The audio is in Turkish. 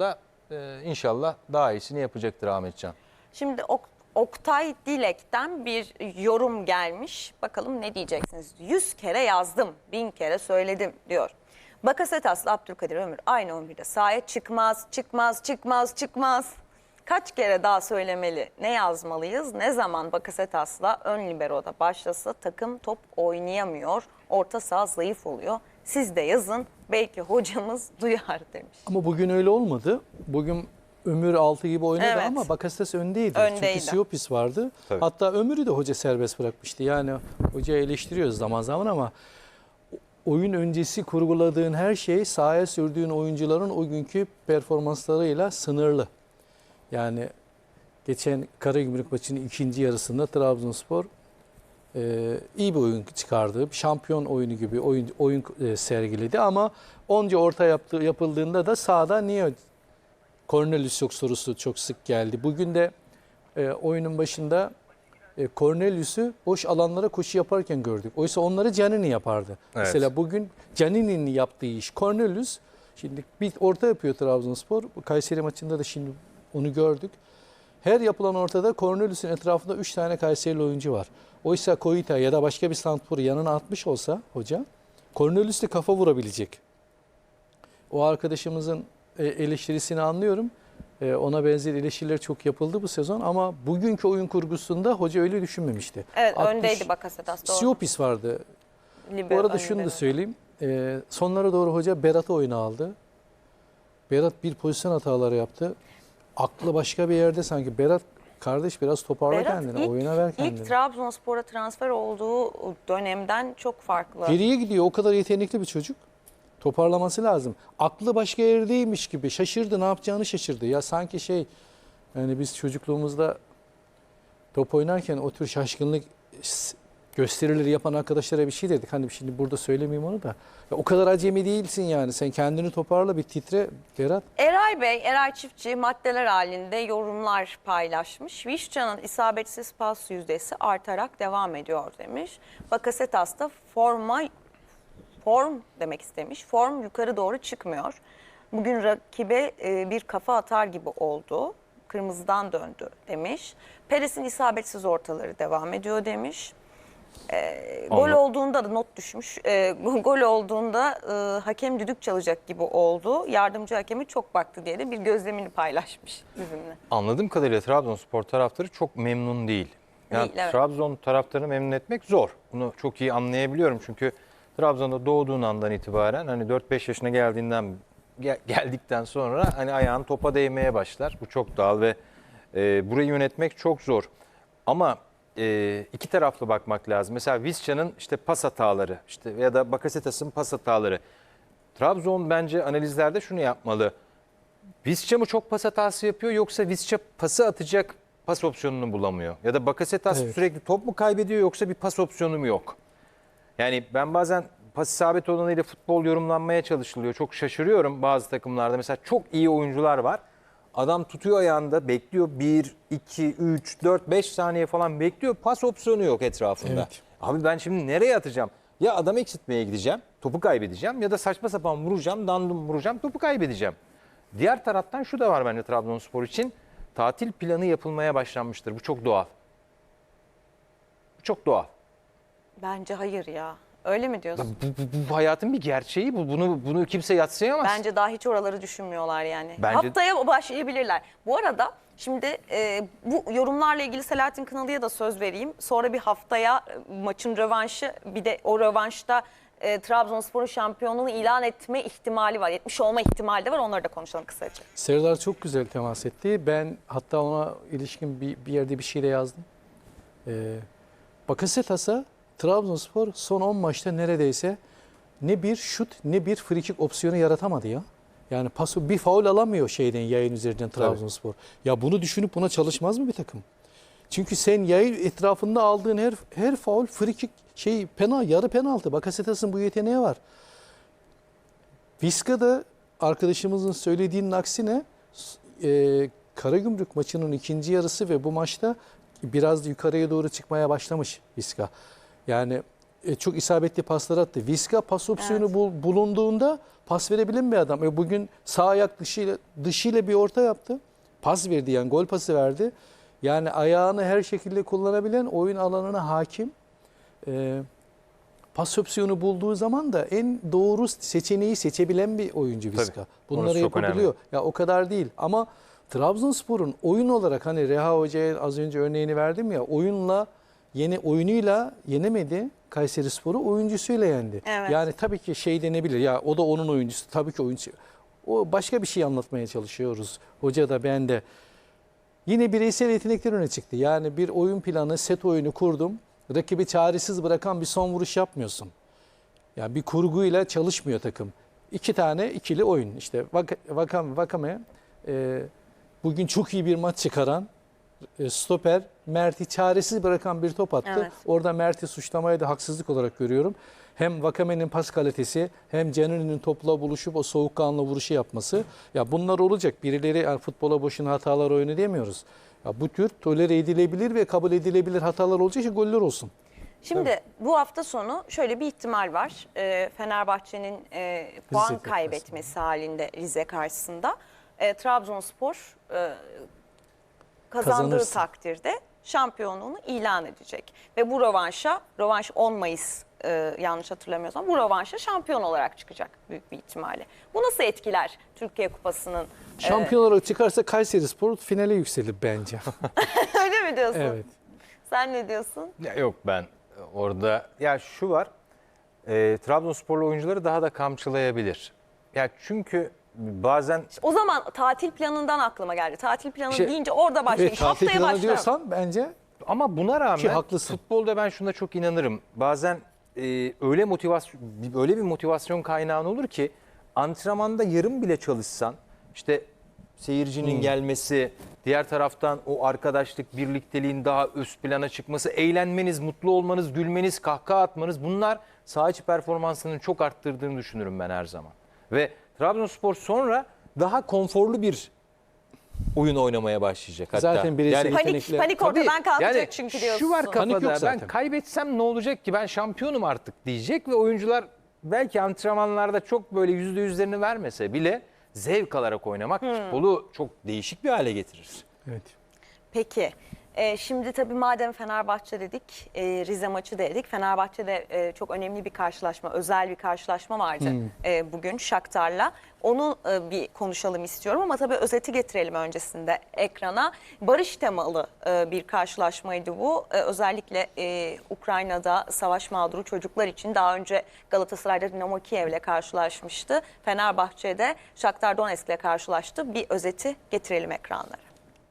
da e, inşallah daha iyisini yapacaktır Ahmetcan. Şimdi Ok- Oktay Dilek'ten bir yorum gelmiş. Bakalım ne diyeceksiniz? Yüz kere yazdım, bin kere söyledim diyor. Bakasetas'la Abdülkadir Ömür aynı 11'de sahaya çıkmaz, çıkmaz, çıkmaz, çıkmaz. Kaç kere daha söylemeli, ne yazmalıyız? Ne zaman Bakasetas'la ön libero'da başlasa takım top oynayamıyor, orta saha zayıf oluyor. Siz de yazın, belki hocamız duyar demiş. Ama bugün öyle olmadı. Bugün Ömür 6 gibi oynadı Evet. ama Bakasetas öndeydi. Öndeydi. Çünkü Siopis vardı. Tabii. Hatta Ömür'ü de hoca serbest bırakmıştı. Yani hoca eleştiriyoruz zaman zaman ama oyun öncesi kurguladığın her şey sahaya sürdüğün oyuncuların o günkü performanslarıyla sınırlı. Yani geçen Karagümrük maçının ikinci yarısında Trabzonspor e, iyi bir oyun çıkardı. Şampiyon oyunu gibi oyun oyun e, sergiledi ama onca orta yaptı, yapıldığında da sahada niye Cornelius yok sorusu çok sık geldi. Bugün de e, oyunun başında e, Cornelius'u boş alanlara koşu yaparken gördük. Oysa onları Canini yapardı. Evet. Mesela bugün Canini'nin yaptığı iş Cornelius şimdi bir orta yapıyor Trabzonspor. Kayseri maçında da şimdi onu gördük. Her yapılan ortada Cornelius'un etrafında 3 tane Kayserili oyuncu var. Oysa Koita ya da başka bir santrforu yanına atmış olsa hoca Cornelius de kafa vurabilecek. O arkadaşımızın e, eleştirisini anlıyorum. E, Ona benzer eleştiriler çok yapıldı bu sezon ama bugünkü oyun kurgusunda hoca öyle düşünmemişti. Evet 60 öndeydi Bakasetas doğru. Siopis vardı. Libero, Bu arada şunu da söyleyeyim. E, sonlara doğru hoca Berat'ı oyuna aldı. Berat bir pozisyon hataları yaptı. Aklı başka bir yerde sanki. Berat kardeş biraz toparla Berat kendini. ilk, oyuna ver kendini. ilk Trabzonspor'a transfer olduğu dönemden çok farklı. Geriye gidiyor. O kadar yetenekli bir çocuk. Toparlaması lazım. Aklı başka yerdeymiş gibi. Şaşırdı. Ne yapacağını şaşırdı. Ya sanki şey yani biz çocukluğumuzda top oynarken o tür şaşkınlık gösterileri yapan arkadaşlara bir şey dedik. Hani şimdi burada söylemeyeyim onu da. Ya o kadar acemi değilsin yani. Sen kendini toparla bir titre Berat. Eray Bey, Eray Çiftçi maddeler halinde yorumlar paylaşmış. Vişcan'ın isabetsiz pas yüzdesi artarak devam ediyor demiş. Bakasetas da forma form demek istemiş. Form yukarı doğru çıkmıyor. Bugün rakibe e, bir kafa atar gibi oldu. Kırmızıdan döndü demiş. Peres'in isabetsiz ortaları devam ediyor demiş. E, gol Anladım. olduğunda da not düşmüş. E, gol olduğunda e, hakem düdük çalacak gibi oldu. Yardımcı hakemi çok baktı diye de bir gözlemini paylaşmış bizimle. Anladığım kadarıyla Trabzonspor taraftarı çok memnun değil. Yani Değil, evet. Trabzon taraftarını memnun etmek zor. Bunu çok iyi anlayabiliyorum çünkü Trabzon'da doğduğun andan itibaren hani 4-5 yaşına geldiğinden gel- geldikten sonra hani ayağın topa değmeye başlar. Bu çok doğal ve e, burayı yönetmek çok zor. Ama e, iki taraflı bakmak lazım. Mesela Visca'nın işte pas hataları işte ya da Bakasetas'ın pas hataları. Trabzon bence analizlerde şunu yapmalı. Visca mı çok pas hatası yapıyor yoksa Visca pası atacak pas opsiyonunu bulamıyor? Ya da Bakasetas Evet. sürekli top mu kaybediyor yoksa bir pas opsiyonu mu yok? Yani ben bazen pas isabet olanıyla futbol yorumlanmaya çalışılıyor. Çok şaşırıyorum bazı takımlarda. Mesela çok iyi oyuncular var. Adam tutuyor ayağında bekliyor 1, 2, 3, 4, 5 saniye falan bekliyor. Pas opsiyonu yok etrafında. Evet. Abi ben şimdi nereye atacağım? Ya adam eksiltmeye gideceğim, topu kaybedeceğim ya da saçma sapan vuracağım, dandım vuracağım, topu kaybedeceğim. Diğer taraftan şu da var bence Trabzonspor için. Tatil planı yapılmaya başlanmıştır. Bu çok doğal. Bu çok doğal. Bence hayır ya. Öyle mi diyorsun? bu- bu- bu hayatın bir gerçeği. Bu, bunu bunu kimse yatsıyamaz. Bence daha hiç oraları düşünmüyorlar yani. Bence- Haftaya başlayabilirler. Bu arada şimdi e, bu yorumlarla ilgili Selahattin Kınalı'ya da söz vereyim. Sonra bir haftaya e, maçın rövanşı bir de o rövanşta e, Trabzonspor'un şampiyonluğunu ilan etme ihtimali var. 70 olma ihtimali de var. Onları da konuşalım kısaca. Serdar çok güzel temas etti. Ben hatta ona ilişkin bir, bir yerde bir şey de yazdım. Ee, Bakasetas'a Trabzonspor son 10 maçta neredeyse ne bir şut ne bir frikik opsiyonu yaratamadı ya. Yani paso bir faul alamıyor şeyden yayın üzerinden Trabzonspor. Ya bunu düşünüp buna çalışmaz mı bir takım? Çünkü sen yayın etrafında aldığın her her faul frikik şey pena yarı penaltı. Bakasetas'ın bu yeteneği var. Viska'da arkadaşımızın söylediğinin aksine e, Karagümrük maçının ikinci yarısı ve bu maçta biraz da yukarıya doğru çıkmaya başlamış Viska. Yani e, çok isabetli paslar attı. Viska pas opsiyonu bul- bulunduğunda pas verebilen bir adam. E, bugün sağ ayak dışıyla, dışıyla bir orta yaptı. Pas verdi yani gol pası verdi. Yani ayağını her şekilde kullanabilen oyun alanına hakim. E, pas opsiyonu bulduğu zaman da en doğru seçeneği seçebilen bir oyuncu Viska. Tabii. Bunları yapabiliyor. Ya o kadar değil ama Trabzonspor'un oyun olarak hani Reha Hoca'ya az önce örneğini verdim ya oyunla yeni oyunuyla yenemedi. Kayseri Spor'u oyuncusuyla yendi. Evet. Yani tabii ki şey denebilir ya o da onun oyuncusu tabii ki oyuncu. O başka bir şey anlatmaya çalışıyoruz. Hoca da ben de. Yine bireysel yetenekler öne çıktı. Yani bir oyun planı, set oyunu kurdum. Rakibi çaresiz bırakan bir son vuruş yapmıyorsun. Yani bir kurguyla çalışmıyor takım. İki tane ikili oyun. İşte Vak Vakam, Vakame e, bugün çok iyi bir maç çıkaran stoper Mert'i çaresiz bırakan bir top attı. Evet. Orada Mert'i suçlamayı da haksızlık olarak görüyorum. Hem Vakame'nin pas kalitesi hem Caner'in topla buluşup o soğukkanlı vuruşu yapması. Ya bunlar olacak. Birileri yani futbola boşuna hatalar oyunu demiyoruz. Ya bu tür tolere edilebilir ve kabul edilebilir hatalar olacak ki goller olsun. Şimdi bu hafta sonu şöyle bir ihtimal var. Ee, Fenerbahçe'nin e, puan karşısında. kaybetmesi halinde Rize karşısında. E, Trabzonspor e, kazandığı Kazanırsa. takdirde şampiyonluğunu ilan edecek. Ve bu rövanşa, rövanş 10 Mayıs e, yanlış hatırlamıyorsam bu rövanşa şampiyon olarak çıkacak büyük bir ihtimalle. Bu nasıl etkiler Türkiye Kupası'nın? e, Şampiyon olarak çıkarsa Kayseri Spor finale yükselir bence. öyle mi diyorsun? evet. Sen ne diyorsun? Ya yok ben orada ya şu var. E, Trabzonsporlu oyuncuları daha da kamçılayabilir. Ya çünkü bazen O zaman tatil planından aklıma geldi. Tatil planı İşte- deyince orada başlayayım. Evet, tatil Haftaya planı başlarım. diyorsan bence Ama buna rağmen Ki haklısın. futbolda ben şuna çok inanırım. Bazen e, öyle motivasyon öyle bir motivasyon kaynağın olur ki antrenmanda yarım bile çalışsan işte seyircinin Hmm. gelmesi, diğer taraftan o arkadaşlık, birlikteliğin daha üst plana çıkması, eğlenmeniz, mutlu olmanız, gülmeniz, kahkaha atmanız bunlar saha içi performansını çok arttırdığını düşünürüm ben her zaman. Ve Trabzonspor sonra daha konforlu bir oyun oynamaya başlayacak hatta. Zaten bireysel Panik, yetenekler- panik ortadan kalkacak çünkü diyorsun. Şu var Panik kafada yok ben zaten. kaybetsem ne olacak ki ben şampiyonum artık diyecek ve oyuncular belki antrenmanlarda çok böyle yüzde yüzlerini vermese bile zevk alarak oynamak Hmm. futbolu çok değişik bir hale getirir. evet. Peki. E, şimdi tabii madem Fenerbahçe dedik, e, Rize maçı dedik. Fenerbahçe'de e, çok önemli bir karşılaşma, özel bir karşılaşma vardı e, bugün Shakhtar'la. Onu e, bir konuşalım istiyorum ama tabii özeti getirelim öncesinde ekrana. Barış temalı e, bir karşılaşmaydı bu. E, özellikle e, Ukrayna'da savaş mağduru çocuklar için daha önce Galatasaray'da Dinamo Kiev'le karşılaşmıştı. Fenerbahçe'de Shakhtar Donetsk'le karşılaştı. Bir özeti getirelim ekranlara.